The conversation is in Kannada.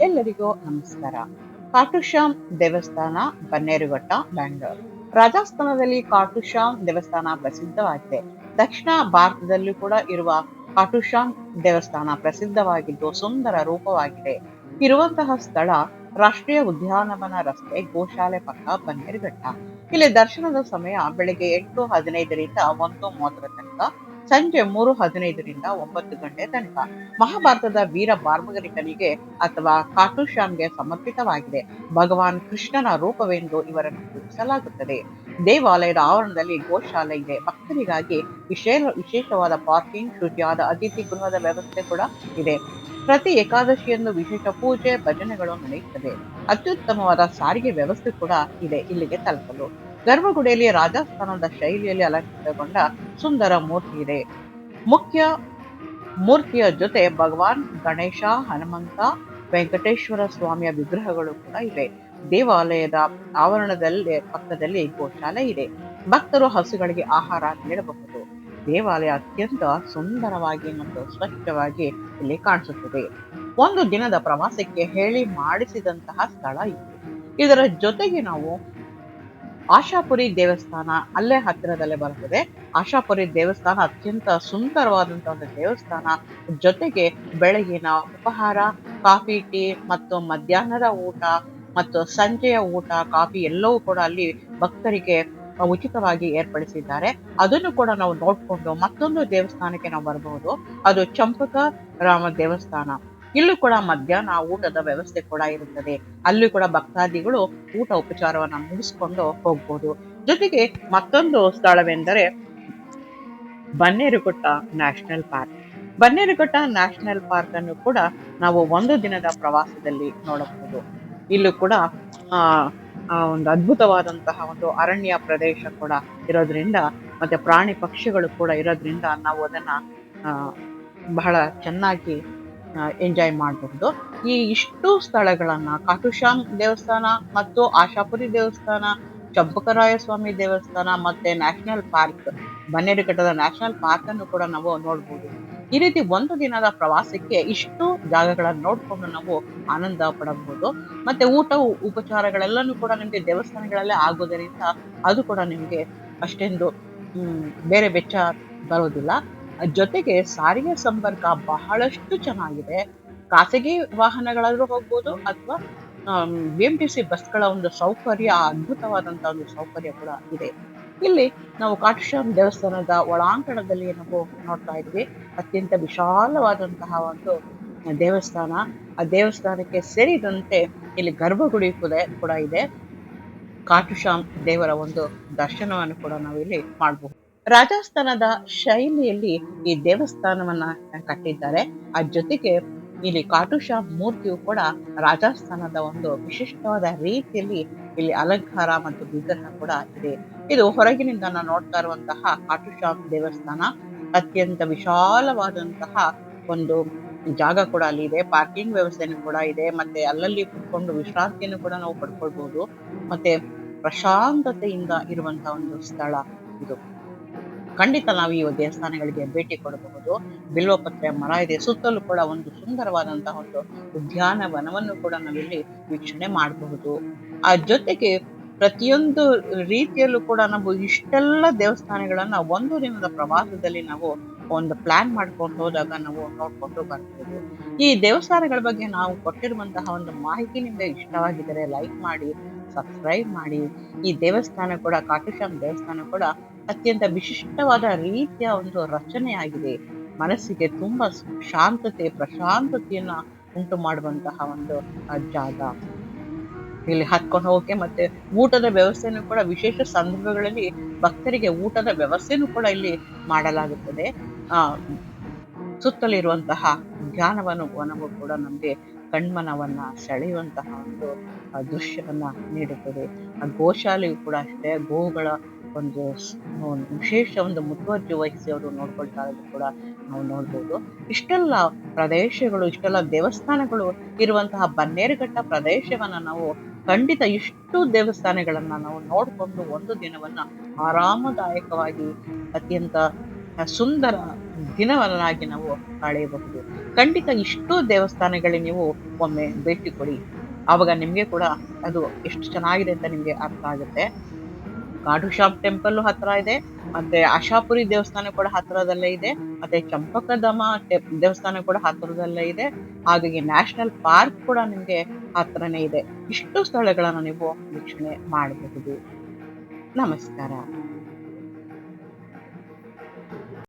ಎಲ್ಲರಿಗೂ ನಮಸ್ಕಾರ. ಕಾಟುಶ್ಯಾಮ್ ದೇವಸ್ಥಾನ, ಬನ್ನೇರುಘಟ್ಟ, ಬ್ಯಾಂಗ್ಳೂರ್. ರಾಜಸ್ಥಾನದಲ್ಲಿ ಕಾಟುಶ್ಯಾಮ್ ದೇವಸ್ಥಾನ ಪ್ರಸಿದ್ಧವಾಗಿದೆ. ದಕ್ಷಿಣ ಭಾರತದಲ್ಲೂ ಕೂಡ ಇರುವ ಕಾಟುಶ್ಯಾಮ್ ದೇವಸ್ಥಾನ ಪ್ರಸಿದ್ಧವಾಗಿದ್ದು ಸುಂದರ ರೂಪವಾಗಿದೆ. ಇರುವಂತಹ ಸ್ಥಳ ರಾಷ್ಟ್ರೀಯ ಉದ್ಯಾನವನ ರಸ್ತೆ, ಗೋಶಾಲೆ ಪಕ್ಕ ಬನ್ನೇರುಘಟ್ಟ. ಇಲ್ಲಿ ದರ್ಶನದ ಸಮಯ ಬೆಳಿಗ್ಗೆ ಎಂಟು ಹದಿನೈದರಿಂದ ಒಂದು ಮೂವತ್ತರ ತನಕ ಸಂಜೆ ಮೂರು ಹದಿನೈದರಿಂದ ಒಂಬತ್ತು ಗಂಟೆ ತನಕ ಮಹಾಭಾರತದ ವೀರ ಬಾರ್ಮಗರಿಕನಿಗೆ ಅಥವಾ ಕಾಟುಶ್ಯಾಮ್ಗೆ ಸಮರ್ಪಿತವಾಗಿದೆ. ಭಗವಾನ್ ಕೃಷ್ಣನ ರೂಪವೆಂದು ಇವರನ್ನು ಪೂಜಿಸಲಾಗುತ್ತದೆ ದೇವಾಲಯದ ಆವರಣದಲ್ಲಿ ಗೋಶಾಲೆ ಇದೆ. ಭಕ್ತರಿಗಾಗಿ ವಿಶೇಷ, ವಿಶೇಷವಾದ ಪಾರ್ಕಿಂಗ್, ಶುಚಿಯಾದ ಅತಿಥಿ ಗೃಹದ ವ್ಯವಸ್ಥೆ ಕೂಡ ಇದೆ. ಪ್ರತಿ ಏಕಾದಶಿಯಂದು ವಿಶೇಷ ಪೂಜೆ, ಭಜನೆಗಳು ನಡೆಯುತ್ತದೆ. ಅತ್ಯುತ್ತಮವಾದ ಸಾರಿಗೆ ವ್ಯವಸ್ಥೆ ಕೂಡ ಇದೆ ಇಲ್ಲಿಗೆ ತಲುಪಲು. ಗರ್ಭಗುಡಿಯಲ್ಲಿ ರಾಜಸ್ಥಾನದ ಶೈಲಿಯಲ್ಲಿ ಅಲಂಕೃತಗೊಂಡ ಸುಂದರ ಮೂರ್ತಿ ಇದೆ. ಮುಖ್ಯ ಮೂರ್ತಿಯ ಜೊತೆ ಭಗವಾನ್ ಗಣೇಶ, ಹನುಮಂತ, ವೆಂಕಟೇಶ್ವರ ಸ್ವಾಮಿಯ ವಿಗ್ರಹಗಳು ಕೂಡ ಇವೆ. ದೇವಾಲಯದ ಆವರಣದಲ್ಲಿ ಪಕ್ಕದಲ್ಲಿ ಗೋಶಾಲೆ ಇದೆ. ಭಕ್ತರು ಹಸುಗಳಿಗೆ ಆಹಾರ ನೀಡಬಹುದು. ದೇವಾಲಯ ಅತ್ಯಂತ ಸುಂದರವಾಗಿ ಮತ್ತು ಸ್ವಚ್ಛವಾಗಿ ಇಲ್ಲಿ ಕಾಣಿಸುತ್ತದೆ. ಒಂದು ದಿನದ ಪ್ರವಾಸಕ್ಕೆ ಹೇಳಿ ಮಾಡಿಸಿದಂತಹ ಸ್ಥಳ ಇದು. ಇದರ ಜೊತೆಗೆ ನಾವು ಆಶಾಪುರಿ ದೇವಸ್ಥಾನ ಅಲ್ಲೇ ಹತ್ತಿರದಲ್ಲೇ ಬರುತ್ತದೆ ಆಶಾಪುರಿ ದೇವಸ್ಥಾನ ಅತ್ಯಂತ ಸುಂದರವಾದಂತಹ ಒಂದು ದೇವಸ್ಥಾನ. ಜೊತೆಗೆ ಬೆಳಗಿನ ಉಪಹಾರ, ಕಾಫಿ, ಟೀ ಮತ್ತು ಮಧ್ಯಾಹ್ನದ ಊಟ ಮತ್ತು ಸಂಜೆಯ ಊಟ, ಕಾಫಿ ಎಲ್ಲವೂ ಕೂಡ ಅಲ್ಲಿ ಭಕ್ತರಿಗೆ ಉಚಿತವಾಗಿ ಏರ್ಪಡಿಸಿದ್ದಾರೆ. ಅದನ್ನು ಕೂಡ ನಾವು ನೋಡ್ಕೊಂಡು ಮತ್ತೊಂದು ದೇವಸ್ಥಾನಕ್ಕೆ ನಾವು ಬರಬಹುದು ಅದು ಚಂಪಕ ರಾಮ ದೇವಸ್ಥಾನ. ಇಲ್ಲೂ ಕೂಡ ಮಧ್ಯಾಹ್ನ ಊಟದ ವ್ಯವಸ್ಥೆ ಕೂಡ ಇರುತ್ತದೆ. ಅಲ್ಲಿ ಕೂಡ ಭಕ್ತಾದಿಗಳು ಊಟ ಉಪಚಾರವನ್ನ ಮುಗಿಸ್ಕೊಂಡು ಹೋಗ್ಬೋದು. ಜೊತೆಗೆ ಮತ್ತೊಂದು ಸ್ಥಳವೆಂದರೆ Bannerghatta national park. Bannerghatta national park ಅನ್ನು ಕೂಡ ನಾವು ಒಂದು ದಿನದ ಪ್ರವಾಸದಲ್ಲಿ ನೋಡಬಹುದು. ಇಲ್ಲೂ ಕೂಡ ಒಂದು ಅದ್ಭುತವಾದಂತಹ ಒಂದು ಅರಣ್ಯ ಪ್ರದೇಶ ಕೂಡ ಇರೋದ್ರಿಂದ, ಮತ್ತೆ ಪ್ರಾಣಿ ಪಕ್ಷಿಗಳು ಕೂಡ ಇರೋದ್ರಿಂದ ನಾವು ಅದನ್ನ ಬಹಳ ಚೆನ್ನಾಗಿ ಎಂಜಾಯ್ ಮಾಡಬಹುದು. ಈ ಇಷ್ಟು ಸ್ಥಳಗಳನ್ನ ಕಾಟುಶ್ಯಾಮ್ ದೇವಸ್ಥಾನ ಮತ್ತು ಆಶಾಪುರಿ ದೇವಸ್ಥಾನ ಚಂಪಕರಾಯ ಸ್ವಾಮಿ ದೇವಸ್ಥಾನ ಮತ್ತೆ ನ್ಯಾಷನಲ್ ಪಾರ್ಕ್ ಬನ್ನೇರುಘಟ್ಟದ ನ್ಯಾಷನಲ್ ಪಾರ್ಕ್ ಅನ್ನು ಕೂಡ ನಾವು ನೋಡ್ಬೋದು ಈ ರೀತಿ ಒಂದು ದಿನದ ಪ್ರವಾಸಕ್ಕೆ ಇಷ್ಟು ಜಾಗಗಳನ್ನು ನೋಡಿಕೊಂಡು ನಾವು ಆನಂದ ಪಡಬಹುದು. ಮತ್ತೆ ಊಟ ಉಪಚಾರಗಳೆಲ್ಲನೂ ಕೂಡ ನಿಮಗೆ ದೇವಸ್ಥಾನಗಳಲ್ಲೇ ಆಗೋದರಿಂದ ಅದು ಕೂಡ ನಿಮಗೆ ಅಷ್ಟೊಂದು ಬೇರೆ ವೆಚ್ಚ ಬರೋದಿಲ್ಲ ಜೊತೆಗೆ ಸಾರಿಗೆ ಸಂಪರ್ಕ ಬಹಳಷ್ಟು ಚೆನ್ನಾಗಿದೆ. ಖಾಸಗಿ ವಾಹನಗಳಾದ್ರೂ ಹೋಗ್ಬೋದು ಅಥವಾ ಬಿ ಎಂ ಟಿ ಸಿ ಬಸ್ಗಳ ಒಂದು ಸೌಕರ್ಯ ಅದ್ಭುತವಾದಂತಹ ಒಂದು ಸೌಕರ್ಯ ಕೂಡ ಇದೆ. ಇಲ್ಲಿ ನಾವು ಕಾಟುಶ್ಯಾಮ್ ದೇವಸ್ಥಾನದ ಒಳಾಂಗಣದಲ್ಲಿ ನಾವು ನೋಡ್ತಾ ಇದ್ವಿ. ಅತ್ಯಂತ ವಿಶಾಲವಾದಂತಹ ಒಂದು ದೇವಸ್ಥಾನ. ಆ ದೇವಸ್ಥಾನಕ್ಕೆ ಸೇರಿದಂತೆ ಇಲ್ಲಿ ಗರ್ಭಗುಡಿ ಕೂಡ ಕೂಡ ಇದೆ. ಕಾಟುಶ್ಯಾಮ್ ದೇವರ ಒಂದು ದರ್ಶನವನ್ನು ಕೂಡ ನಾವು ಇಲ್ಲಿ ಮಾಡಬಹುದು ರಾಜಸ್ಥಾನದ ಶೈಲಿಯಲ್ಲಿ ಈ ದೇವಸ್ಥಾನವನ್ನ ಕಟ್ಟಿದ್ದಾರೆ. ಆ ಜೊತೆಗೆ ಇಲ್ಲಿ ಕಾಟುಷ ಮೂರ್ತಿಯು ಕೂಡ ರಾಜಸ್ಥಾನದ ಒಂದು ವಿಶಿಷ್ಟವಾದ ರೀತಿಯಲ್ಲಿ ಇಲ್ಲಿ ಅಲಂಕಾರ ಮತ್ತು ವಿಗ್ರಹ ಕೂಡ ಇದೆ. ಇದು ಹೊರಗಿನಿಂದ ನಾವು ನೋಡ್ತಾ ಇರುವಂತಹ ಕಾಟುಶ್ಯಾಮ್ ದೇವಸ್ಥಾನ. ಅತ್ಯಂತ ವಿಶಾಲವಾದಂತಹ ಒಂದು ಜಾಗ ಕೂಡ ಅಲ್ಲಿ ಇದೆ. ಪಾರ್ಕಿಂಗ್ ವ್ಯವಸ್ಥೆನೂ ಕೂಡ ಇದೆ. ಮತ್ತೆ ಅಲ್ಲಲ್ಲಿ ಕುತ್ಕೊಂಡು ವಿಶ್ರಾಂತಿಯನ್ನು ಕೂಡ ನಾವು ಪಡ್ಕೊಳ್ಬಹುದು ಮತ್ತೆ ಪ್ರಶಾಂತತೆಯಿಂದ ಇರುವಂತಹ ಒಂದು ಸ್ಥಳ ಇದು. ಖಂಡಿತ ನಾವು ಈ ದೇವಸ್ಥಾನಗಳಿಗೆ ಭೇಟಿ ಕೊಡಬಹುದು. ಬಿಲ್ವಪತ್ರೆ ಮರ ಇದೆ. ಸುತ್ತಲೂ ಕೂಡ ಒಂದು ಸುಂದರವಾದಂತಹ ಒಂದು ಉದ್ಯಾನವನವನ್ನು ಕೂಡ ನಾವಿಲ್ಲಿ ವೀಕ್ಷಣೆ ಮಾಡಬಹುದು. ಆ ಜೊತೆಗೆ ಪ್ರತಿಯೊಂದು ರೀತಿಯಲ್ಲೂ ಕೂಡ ನಾವು ಇಷ್ಟೆಲ್ಲ ದೇವಸ್ಥಾನಗಳನ್ನ ಒಂದು ದಿನದ ಪ್ರವಾಸದಲ್ಲಿ ನಾವು ಒಂದು ಪ್ಲಾನ್ ಮಾಡ್ಕೊಂಡು ಹೋದಾಗ ನಾವು ನೋಡ್ಕೊಂಡು ಬರ್ಬೋದು. ಈ ದೇವಸ್ಥಾನಗಳ ಬಗ್ಗೆ ನಾವು ಕೊಟ್ಟಿರುವಂತಹ ಒಂದು ಮಾಹಿತಿ ನಿಮಗೆ ಇಷ್ಟವಾಗಿದ್ದರೆ ಲೈಕ್ ಮಾಡಿ ಸಬ್ಸ್ಕ್ರೈಬ್ ಮಾಡಿ, ಈ ದೇವಸ್ಥಾನ ಕೂಡ ಕಾಟುಶ್ಯಾಮ್ ದೇವಸ್ಥಾನ ಕೂಡ ಅತ್ಯಂತ ವಿಶಿಷ್ಟವಾದ ರೀತಿಯ ಒಂದು ರಚನೆಯಾಗಿದೆ ಮನಸ್ಸಿಗೆ ತುಂಬ ಶಾಂತತೆ, ಪ್ರಶಾಂತತೆಯನ್ನು ಉಂಟು ಮಾಡುವಂತಹ ಒಂದು ಜಾಗ. ಇಲ್ಲಿ ಹತ್ಕೊಂಡು ಹೋಗಕ್ಕೆ ಮತ್ತೆ ಊಟದ ವ್ಯವಸ್ಥೆನೂ ಕೂಡ, ವಿಶೇಷ ಸಂದರ್ಭಗಳಲ್ಲಿ ಭಕ್ತರಿಗೆ ಊಟದ ವ್ಯವಸ್ಥೆನೂ ಕೂಡ ಇಲ್ಲಿ ಮಾಡಲಾಗುತ್ತದೆ. ಆ, ಸುತ್ತಲಿರುವಂತಹ ಧ್ಯಾನವನ್ನು ಕೂಡ ನಮಗೆ ಕಣ್ಮನವನ್ನ ಸೆಳೆಯುವಂತಹ ಒಂದು ದೃಶ್ಯವನ್ನ ನೀಡುತ್ತದೆ. ಆ ಗೋಶಾಲೆಯು ಕೂಡ ಅಷ್ಟೇ ಗೋವುಗಳ ಒಂದು ವಿಶೇಷ ಒಂದು ಮುತುವರ್ಜಿ ವಹಿಸಿ ಅವರು ನೋಡ್ಕೊಳ್ತಾ ಇರೋದು ಕೂಡ ನಾವು ನೋಡ್ಬೋದು. ಇಷ್ಟೆಲ್ಲ ಪ್ರದೇಶಗಳು, ಇಷ್ಟೆಲ್ಲ ದೇವಸ್ಥಾನಗಳು ಇರುವಂತಹ ಬನ್ನೇರುಘಟ್ಟ ಪ್ರದೇಶವನ್ನ ನಾವು ಖಂಡಿತ ಇಷ್ಟು ದೇವಸ್ಥಾನಗಳನ್ನ ನಾವು ನೋಡ್ಕೊಂಡು ಒಂದು ದಿನವನ್ನ ಆರಾಮದಾಯಕವಾಗಿ ಅತ್ಯಂತ ಸುಂದರ ದಿನವನ್ನಾಗಿ ನಾವು ಕಳೆಯಬಹುದು ಖಂಡಿತ ಇಷ್ಟು ದೇವಸ್ಥಾನಗಳಿಗೆ ನೀವು ಒಮ್ಮೆ ಭೇಟಿ ಕೊಡಿ. ಆವಾಗ ನಿಮ್ಗೆ ಕೂಡ ಅದು ಎಷ್ಟು ಚೆನ್ನಾಗಿದೆ ಅಂತ ನಿಮ್ಗೆ ಅರ್ಥ ಆಗುತ್ತೆ. ಕಾಡು ಶಾಪ್ ಟೆಂಪಲ್ ಹತ್ರ ಇದೆ, ಮತ್ತೆ ಆಶಾಪುರಿ ದೇವಸ್ಥಾನ ಕೂಡ ಹತ್ರದಲ್ಲೇ ಇದೆ, ಮತ್ತೆ ಚಂಪಕಧಾಮ ದೇವಸ್ಥಾನ ಕೂಡ ಹತ್ರದಲ್ಲೇ ಇದೆ ಹಾಗಾಗಿ ನ್ಯಾಷನಲ್ ಪಾರ್ಕ್ ಕೂಡ ನಿಮ್ಗೆ ಹತ್ರನೇ ಇದೆ. ಇಷ್ಟು ಸ್ಥಳಗಳನ್ನು ನೀವು ವೀಕ್ಷಣೆ ಮಾಡಬಹುದು. ನಮಸ್ಕಾರ.